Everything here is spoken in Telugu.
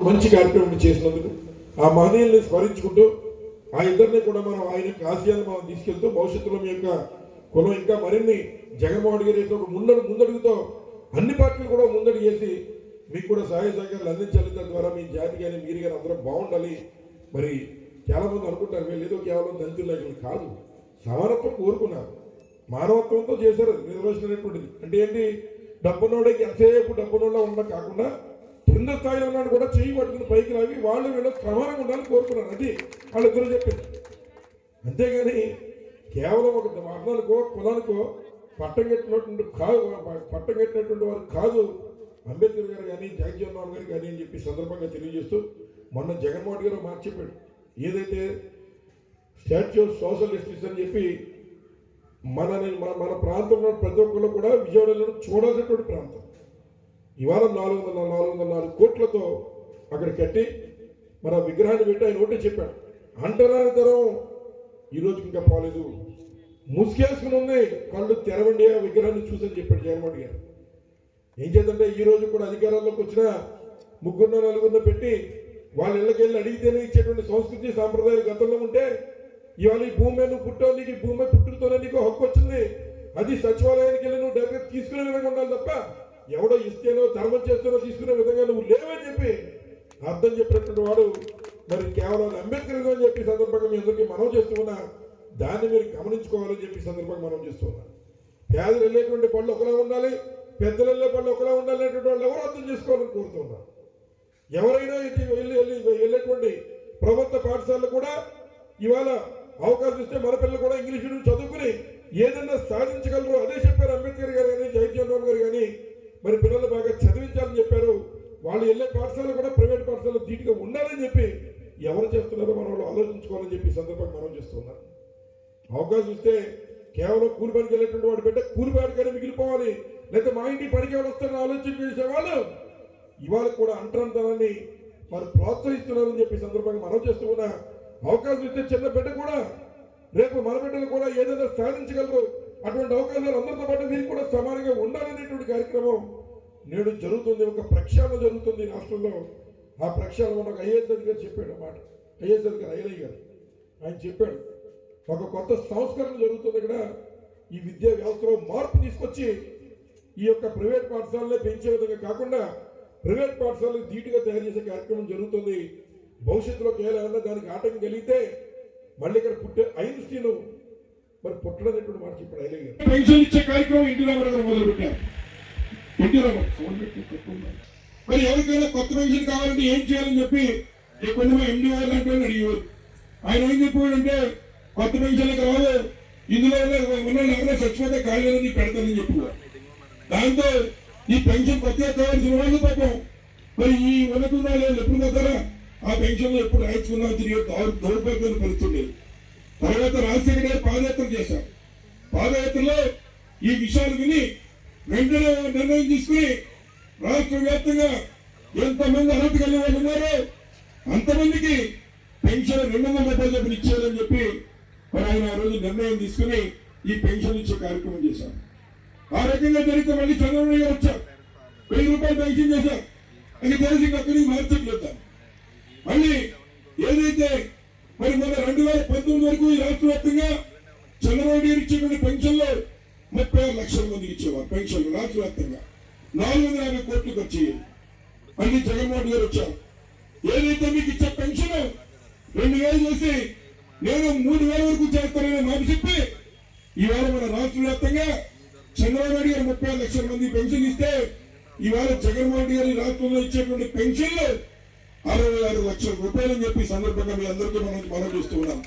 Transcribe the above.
మంచి కార్యక్రమం చేసినందుకు ఆ మహనీయుల్ని స్మరించుకుంటూ ఆ ఇద్దరిని కూడా మనం ఆయన యొక్క మనం తీసుకెళ్తూ భవిష్యత్తులో మీ యొక్క కులం ఇంకా మరిన్ని జగన్మోహన్ గారి యొక్క ముందడు ముందడుగుతో అన్ని పార్టీలు కూడా ముందడు చేసి మీకు కూడా సహాయ సహకారాలు అందించాలి తద్వారా మీ జాతి కానీ మీరు కానీ అందరూ బాగుండాలి. మరి చాలామంది అనుకుంటారు వీళ్ళు ఏదో కేవలం దళితుల నాయకులు కాదు. సమానత్వం కోరుకున్నారు. మానవత్వంతో చేశారు అది. రిజర్వేషన్ అనేటువంటిది అంటే ఏంటి? డబ్బునోడికి ఎంతసేపు డబ్బునోళ్ళ ఉండడం కాకుండా కింద స్థాయిలో ఉన్నాడు కూడా చేయి పట్టుకుని పైకి రావి వాళ్ళు వీళ్ళు సమానంగా ఉండాలని కోరుకున్నారు. అది వాళ్ళిద్దరూ చెప్పింది. అంతేగాని కేవలం ఒక వర్ణానికో కులానికో పట్టం కట్టినటువంటి కాదు పట్టం కట్టినటువంటి వారు కాదు. అంబేద్కర్ గారు కానీ జగజ్జన్ రావు గారు కానీ అని చెప్పి సందర్భంగా తెలియజేస్తూ మొన్న జగన్మోహన్ గారు మాట చెప్పాడు. ఏదైతే స్టాచ్యూ ఆఫ్ సోషలిస్టిస్ అని చెప్పి మన మన ప్రాంతంలో ప్రతి ఒక్కరు కూడా విజయవాడలో చూడాల్సినటువంటి ప్రాంతం. ఇవాళ నాలుగు వందల నాలుగు వందల నాలుగు కోట్లతో అక్కడ కట్టి మన విగ్రహాన్ని పెట్టి ఆయన ఒకటే చెప్పాడు. అంటరాని తరం ఈ ఇంకా పోలేదు. ముసుగేసుకుని ఉంది. కళ్ళు తెరవండి ఆ విగ్రహాన్ని చూసని చెప్పాడు జగన్మోహన్ గారు. ఏం చేద్దంటే ఈ రోజు కూడా అధికారంలోకి వచ్చిన ముగ్గురున్న నలుగురిని పెట్టి వాళ్ళ ఇళ్ళకి వెళ్ళి అడిగితేనే ఇచ్చేటువంటి సంస్కృతి సాంప్రదాయాలు గతంలో ఉంటే ఇవాళ ఈ భూమి నువ్వు పుట్టావు నీకు భూమి మీద పుట్టుకతోనే నీకు హక్కు వచ్చింది. అది సచివాలయానికి వెళ్ళి నువ్వు డైరెక్ట్ తీసుకునే విధంగా ఉండాలి తప్ప ఎవడో ఇస్తేనో ధర్మం చేస్తేనో తీసుకునే విధంగా నువ్వు లేవని చెప్పి అర్థం చెప్పినటువంటి వాడు మరి కేవలం అంబేద్కర్ అని చెప్పి సందర్భంగా మీ అందరికీ మనం చేస్తున్నా దాన్ని మీరు గమనించుకోవాలని చెప్పి సందర్భంగా మనం చేస్తున్నా పేదలు వెళ్ళేటువంటి పళ్ళు ఒకలా ఉండాలి పెద్దలు వెళ్ళే పళ్ళు ఒకలా ఉండాలి అనేటువంటి వాళ్ళు ఎవరు అర్థం చేసుకోవాలని కోరుతున్నారు ఎవరైనా ఇది వెళ్ళి వెళ్ళి వెళ్ళేటువంటి ప్రభుత్వ పాఠశాలలు కూడా ఇవాళ అవకాశం ఇస్తే మన పిల్లలు కూడా ఇంగ్లీష్ మీడియం చదువుకుని ఏదైనా సాధించగలరు అదే చెప్పారు అంబేద్కర్ గారు కానీ జగజ్జీవన్ గారు కానీ మరి పిల్లలు బాగా చదివించాలని చెప్పారు. వాళ్ళు వెళ్ళే పాఠశాలలు కూడా ప్రైవేట్ పాఠశాలలు ధీటుగా ఉండాలని చెప్పి ఎవరు చేస్తున్నారో మనం వాళ్ళు ఆలోచించుకోవాలని చెప్పి సందర్భంగా మనం చేస్తున్నారు అవకాశం ఇస్తే కేవలం కూలి పనికి వెళ్ళేటువంటి వాడు బిడ్డ కూలి పనికైనా మిగిలిపోవాలి. లేకపోతే మా ఇంటి పనికి ఎవరు వస్తారని ఆలోచన చేసేవాళ్ళు ఇవాళ కూడా అంటరంతనాన్ని వారు ప్రోత్సహిస్తున్నారని చెప్పి సందర్భంగా మనం చేస్తున్నా అవకాశం ఇస్తే చిన్న బిడ్డ కూడా రేపు మన బిడ్డలు కూడా ఏదైనా సాధించగలరు. అటువంటి అవకాశాలు అందరితో పాటు మీరు కూడా సమానంగా ఉండాలనేటువంటి కార్యక్రమం నేడు జరుగుతుంది. ఒక ప్రక్షాళన జరుగుతుంది రాష్ట్రంలో. ఆ ప్రక్షాళన మనకు ఒక ఐఏఎస్ అధికారి చెప్పాడు అన్నమాట. ఐఏఎస్ అధికారి ఐలయ్య గారు. ఆయన చెప్పాడు ఒక కొత్త సంస్కరణ జరుగుతుంది ఇక్కడ ఈ విద్యా వ్యవస్థలో మార్పు తీసుకొచ్చి ఈ యొక్క ప్రైవేట్ పాఠశాలలే పెంచే విధంగా కాకుండా ప్రైవేట్ పాఠశాలకు ధీటుగా తయారు చేసే కార్యక్రమం జరుగుతుంది. భవిష్యత్తులో కేవలం దానికి ఆటంకం కలిగితే మళ్ళీ ఇక్కడ పుట్టే ఐన్స్టీన్ మరి పుట్టడనేటువంటి మాట చెప్పాడు ఐలయ్య గారు. పెన్షన్ ఇచ్చే కార్యక్రమం ఇంటి రామారావు గారు మొదలు పెట్టారు ఇంటి రామారావు పెట్టి పెట్టుకున్నారు. మరి ఎవరికైనా కొత్త పెన్షన్ కావాలంటే ఏం చేయాలని చెప్పి కొంచెం ఎండి వాళ్ళు అంటే అడిగేవారు. ఆయన ఏం చెప్పాడంటే కొత్త పెన్షన్లకు రావు ఇందులో ఉన్న ఎవరైనా చచ్చిపోతే కాలేదని పెడతానని చెప్పేవారు. దాంతో ఈ పెన్షన్ కొత్తగా కావాల్సిన వాళ్ళు పాపం మరి ఈ ఉన్నతున్న వాళ్ళు ఎప్పుడు పోతారా? ఆ పెన్షన్లు ఎప్పుడు రాయించుకున్నా తిరిగి దౌర్భాగ్యాన్ని పడుతుండేది తర్వాత రాజశేఖర గారు పాదయాత్ర చేశారు. పాదయాత్రలో ఈ విషయాలు విని వెంటనే నిర్ణయం తీసుకుని రాష్ట్ర వ్యాప్తంగా ఎంతమంది అర్హత కలిగిన వాళ్ళు ఉన్నారో అంతమందికి పెన్షన్ రెండు వందల రూపాయలు చొప్పున ఇచ్చేయాలని చెప్పి మరి ఆయన ఆ రోజు నిర్ణయం తీసుకుని ఈ పెన్షన్ ఇచ్చే కార్యక్రమం చేశారు. ఆ రకంగా జరిగితే మళ్ళీ చంద్రబాబు గారు వచ్చారు. వెయ్యి రూపాయలు పెన్షన్ చేశారు. అని తెలిసి అక్కడికి మార్చట్లేదు మళ్ళీ ఏదైతే మరి మన రెండు వేల పంతొమ్మిది వరకు ఈ రాష్ట్ర వ్యాప్తంగా చంద్రబాబు గారు ఇచ్చేటువంటి ముప్పై ఆరు లక్షల మందికి ఇచ్చేవారు పెన్షన్లు రాష్ట్ర వ్యాప్తంగా. నాలుగు వందల యాభై కోట్లు ఖర్చు అయ్యేది మళ్ళీ జగన్మోహన్ గారు వచ్చారు. ఏదైతే మీకు ఇచ్చే పెన్షన్ రెండు వేలు చేసి నేను మూడు వేల వరకు చేస్తానని మాట చెప్పి ఈవేళ మన రాష్ట్ర వ్యాప్తంగా చంద్రబాబు నాయుడు గారు ముప్పై ఆరు లక్షల మంది పెన్షన్ ఇస్తే ఈవేళ జగన్మోహన్ రెడ్డి గారి రాష్ట్రంలో ఇచ్చేటువంటి పెన్షన్లు అరవై ఆరు లక్షల రూపాయలని చెప్పి సందర్భంగా మీ అందరికీ మనం మనం చూస్తూ ఉన్నాం.